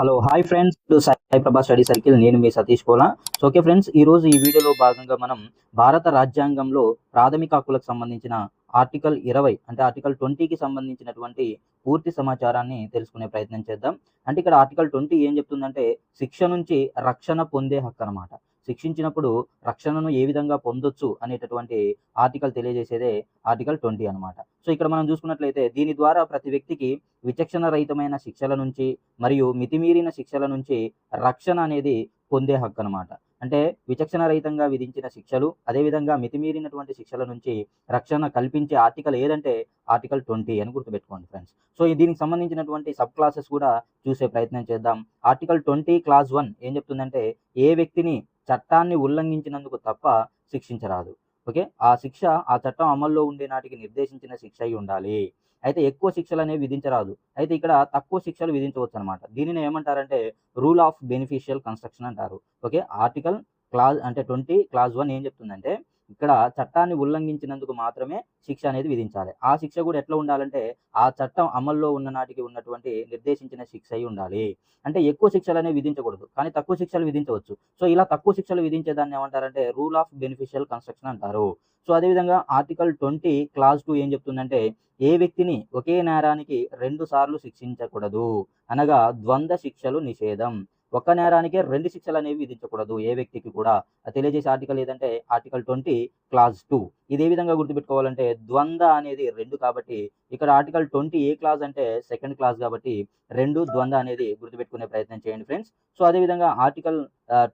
Hello hi friends Sai ప్రభా study circle నేను మీ Satish Kola so okay friends ఈ రోజు ఈ వీడియోలో భాగంగా మనం భారత రాజ్యాంగంలో ప్రాథమిక హక్కులకు సంబంధించిన ఆర్టికల్ ఇరవై అంటే ఆర్టికల్ ట్వంటీకి సంబంధించినటువంటి పూర్తి సమాచారాన్ని తెలుసుకునే ప్రయత్నం చేద్దాం. అంటే ఇక్కడ ఆర్టికల్ ట్వంటీ ఏం చెప్తుందంటే శిక్ష నుంచి రక్షణ పొందే హక్కు అనమాట శిక్షించినప్పుడు రక్షణను ఏ విధంగా పొందొచ్చు అనేటటువంటి ఆర్టికల్ తెలియజేసేదే ఆర్టికల్ ట్వంటీ అనమాట సో ఇక్కడ మనం చూసుకున్నట్లయితే దీని ద్వారా ప్రతి వ్యక్తికి విచక్షణ రహితమైన శిక్షల నుంచి మరియు మితిమీరిన శిక్షల నుంచి రక్షణ అనేది పొందే హక్కు అనమాట అంటే విచక్షణ రహితంగా విధించిన శిక్షలు అదేవిధంగా మితిమీరినటువంటి శిక్షల నుంచి రక్షణ కల్పించే ఆర్టికల్ ఏదంటే ఆర్టికల్ ట్వంటీ అని గుర్తుపెట్టుకోండి ఫ్రెండ్స్. సో దీనికి సంబంధించినటువంటి సబ్ క్లాసెస్ కూడా చూసే ప్రయత్నం చేద్దాం. ఆర్టికల్ ట్వంటీ క్లాస్ వన్ ఏం చెప్తుందంటే ఏ వ్యక్తిని చట్టాన్ని ఉల్లంఘించినందుకు తప్ప శిక్షించరాదు. ఓకే? ఆ శిక్ష ఆ చట్టం అమల్లో ఉండే నాటికి నిర్దేశించిన శిక్ష అయి ఉండాలి. అయితే ఎక్కువ శిక్షలు అనేవి విధించరాదు. అయితే ఇక్కడ తక్కువ శిక్షలు విధించవచ్చు అనమాట దీనిని ఏమంటారంటే రూల్ ఆఫ్ బెనిఫిషియల్ కన్స్ట్రక్షన్ అంటారు. ఓకే? ఆర్టికల్ క్లాజ్ అంటే ట్వంటీ క్లాజ్ వన్ ఏం చెప్తుందంటే ఇక్కడ చట్టాన్ని ఉల్లంఘించినందుకు మాత్రమే శిక్ష అనేది విధించాలి. ఆ శిక్ష కూడా ఎట్లా ఉండాలంటే ఆ చట్టం అమల్లో ఉన్న నాటికి ఉన్నటువంటి నిర్దేశించిన శిక్ష అయి ఉండాలి. అంటే ఎక్కువ శిక్షలు అనేవి విధించకూడదు కానీ తక్కువ శిక్షలు విధించవచ్చు. సో ఇలా తక్కువ శిక్షలు విధించేదాన్ని ఏమంటారంటే రూల్ ఆఫ్ బెనిఫిషియల్ కన్స్ట్రక్షన్ అంటారు. సో అదేవిధంగా ఆర్టికల్ ట్వంటీ క్లాజ్ టూ ఏం చెప్తుందంటే ఏ వ్యక్తిని ఒకే నేరానికి రెండు సార్లు శిక్షించకూడదు అనగా ద్వంద్వ శిక్షలు నిషేధం. ఒక్క నేరానికే రెండు శిక్షలు అనేవి విధించకూడదు. ఏ వ్యక్తికి కూడా. తెలియజేసే ఆర్టికల్ ఏదంటే ఆర్టికల్ ట్వంటీ క్లాజ్ టూ. ఇది ఏ విధంగా గుర్తుపెట్టుకోవాలంటే ద్వంద్వ అనేది రెండు కాబట్టి ఇక్కడ ఆర్టికల్ ట్వంటీ ఏ క్లాజ్ అంటే సెకండ్ క్లాజ్ కాబట్టి రెండు ద్వంద్వ అనేది గుర్తుపెట్టుకునే ప్రయత్నం చేయండి ఫ్రెండ్స్. సో అదేవిధంగా ఆర్టికల్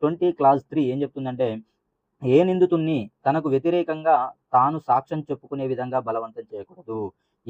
ట్వంటీ క్లాజ్ త్రీ ఏం చెప్తుందంటే ఏ నిందితుణ్ణి తనకు వ్యతిరేకంగా తాను సాక్ష్యం చెప్పుకునే విధంగా బలవంతం చేయకూడదు.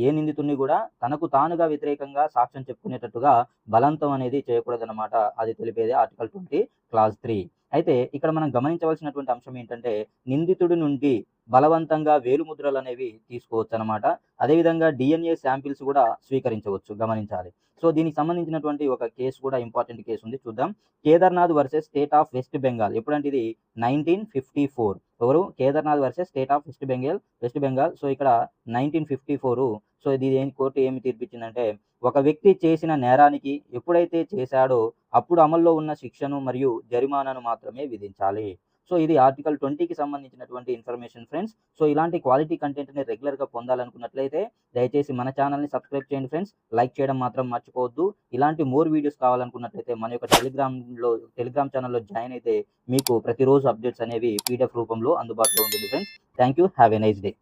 ఏ నిందితుణ్ణి కూడా తనకు తానుగా వ్యతిరేకంగా సాక్ష్యం చెప్పుకునేటట్టుగా బలవంతం అనేది చేయకూడదన్నమాట. అది తెలిపేది ఆర్టికల్ ట్వంటీ క్లాజ్ త్రీ అయితే ఇక్కడ మనం గమనించవలసినటువంటి అంశం ఏంటంటే నిందితుడి నుండి బలవంతంగా వేలుముద్రలు అనేవి తీసుకోవచ్చు అనమాట అదేవిధంగా డిఎన్ఏ శాంపిల్స్ కూడా స్వీకరించవచ్చు. గమనించాలి. సో దీనికి సంబంధించినటువంటి ఒక కేసు కూడా ఇంపార్టెంట్ కేసు ఉంది. చూద్దాం. Kedarnath versus state of West Bengal. ఎప్పుడంటే ఇది నైన్టీన్ ఫిఫ్టీ ఫోర్ ఎవరు? Kedarnath versus state of West Bengal West Bengal. So ఇక్కడ నైన్టీన్ ఫిఫ్టీ ఫోర్ సో ఇది ఏం కోర్టు ఏమి తీర్పిచ్చిందంటే ఒక వ్యక్తి చేసిన నేరానికి ఎప్పుడైతే చేశాడో అప్పుడు అమల్లో ఉన్న శిక్షను మరియు జరిమానాను మాత్రమే విధించాలి. సో ఇది ఆర్టికల్ ట్వంటీకి సంబంధించినటువంటి ఇన్ఫర్మేషన్ ఫ్రెండ్స్. సో ఇలాంటి క్వాలిటీ కంటెంట్ని రెగ్యులర్గా పొందాలనుకున్నట్లయితే దయచేసి మన ఛానల్ని సబ్స్క్రైబ్ చేయండి ఫ్రెండ్స్. లైక్ చేయడం మాత్రం మర్చిపోవద్దు. ఇలాంటి మోర్ వీడియోస్ కావాలనుకున్నట్లయితే మన యొక్క టెలిగ్రామ్లో టెలిగ్రామ్ ఛానల్లో జాయిన్ అయితే మీకు ప్రతిరోజు అప్డేట్స్ అనేవి పీడిఎఫ్ రూపంలో అందుబాటులో ఉంటుంది friends. Thank you have a nice day.